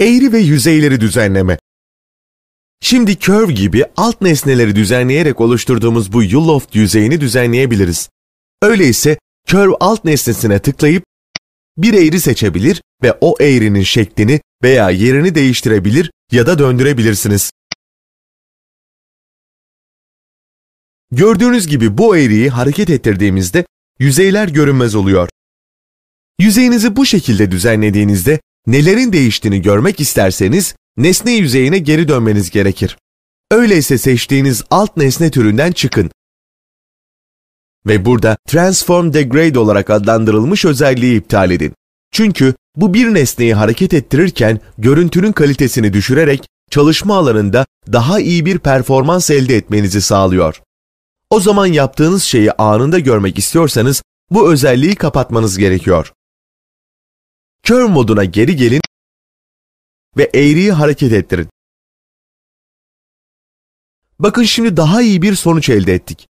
Eğri ve yüzeyleri düzenleme. Şimdi curve gibi alt nesneleri düzenleyerek oluşturduğumuz bu U-loft yüzeyini düzenleyebiliriz. Öyleyse curve alt nesnesine tıklayıp bir eğri seçebilir ve o eğrinin şeklini veya yerini değiştirebilir ya da döndürebilirsiniz. Gördüğünüz gibi bu eğriyi hareket ettirdiğimizde yüzeyler görünmez oluyor. Yüzeyinizi bu şekilde düzenlediğinizde nelerin değiştiğini görmek isterseniz nesne yüzeyine geri dönmeniz gerekir. Öyleyse seçtiğiniz alt nesne türünden çıkın. Ve burada Transform Degrade olarak adlandırılmış özelliği iptal edin. Çünkü bu bir nesneyi hareket ettirirken görüntünün kalitesini düşürerek çalışma alanında daha iyi bir performans elde etmenizi sağlıyor. O zaman yaptığınız şeyi anında görmek istiyorsanız bu özelliği kapatmanız gerekiyor. Curve moduna geri gelin ve eğriyi hareket ettirin. Bakın şimdi daha iyi bir sonuç elde ettik.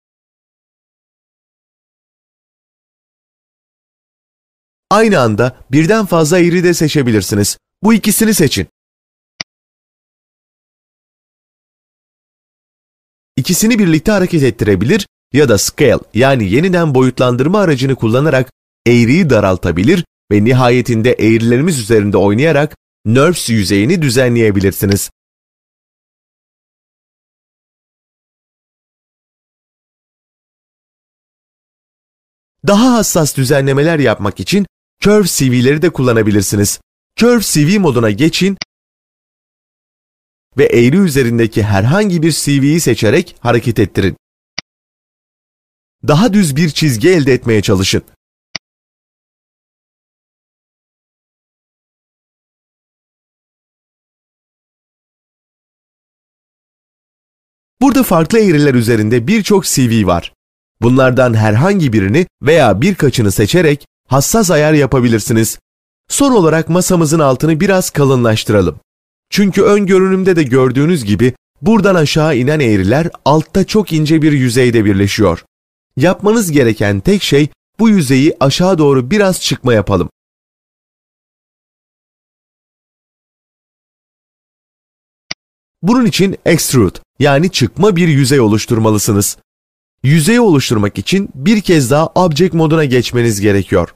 Aynı anda birden fazla eğri de seçebilirsiniz. Bu ikisini seçin. İkisini birlikte hareket ettirebilir ya da scale yani yeniden boyutlandırma aracını kullanarak eğriyi daraltabilir ve nihayetinde eğrilerimiz üzerinde oynayarak NURBS yüzeyini düzenleyebilirsiniz. Daha hassas düzenlemeler yapmak için Curve CV'leri de kullanabilirsiniz. Curve CV moduna geçin ve eğri üzerindeki herhangi bir CV'yi seçerek hareket ettirin. Daha düz bir çizgi elde etmeye çalışın. Burada farklı eğriler üzerinde birçok CV var. Bunlardan herhangi birini veya birkaçını seçerek hassas ayar yapabilirsiniz. Son olarak masamızın altını biraz kalınlaştıralım. Çünkü ön görünümde de gördüğünüz gibi buradan aşağı inen eğriler altta çok ince bir yüzeyde birleşiyor. Yapmanız gereken tek şey bu yüzeyi aşağı doğru biraz çıkma yapalım. Bunun için extrude yani çıkma bir yüzey oluşturmalısınız. Yüzeyi oluşturmak için bir kez daha object moduna geçmeniz gerekiyor.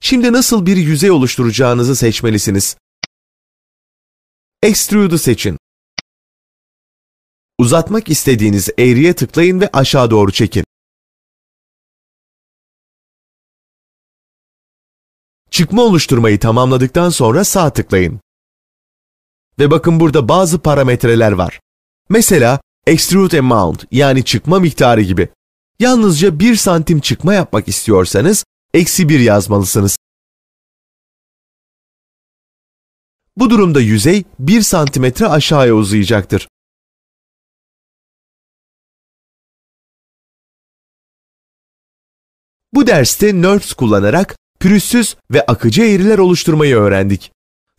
Şimdi nasıl bir yüzey oluşturacağınızı seçmelisiniz. Extrude'u seçin. Uzatmak istediğiniz eğriye tıklayın ve aşağı doğru çekin. Çıkma oluşturmayı tamamladıktan sonra sağ tıklayın. Ve bakın burada bazı parametreler var. Mesela extrude amount yani çıkma miktarı gibi. Yalnızca 1 santim çıkma yapmak istiyorsanız eksi 1 yazmalısınız. Bu durumda yüzey 1 santimetre aşağıya uzayacaktır. Bu derste NURBS kullanarak pürüzsüz ve akıcı eğriler oluşturmayı öğrendik.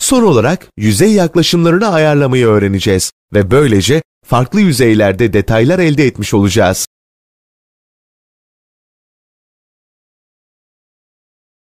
Son olarak yüzey yaklaşımlarını ayarlamayı öğreneceğiz ve böylece farklı yüzeylerde detaylar elde etmiş olacağız.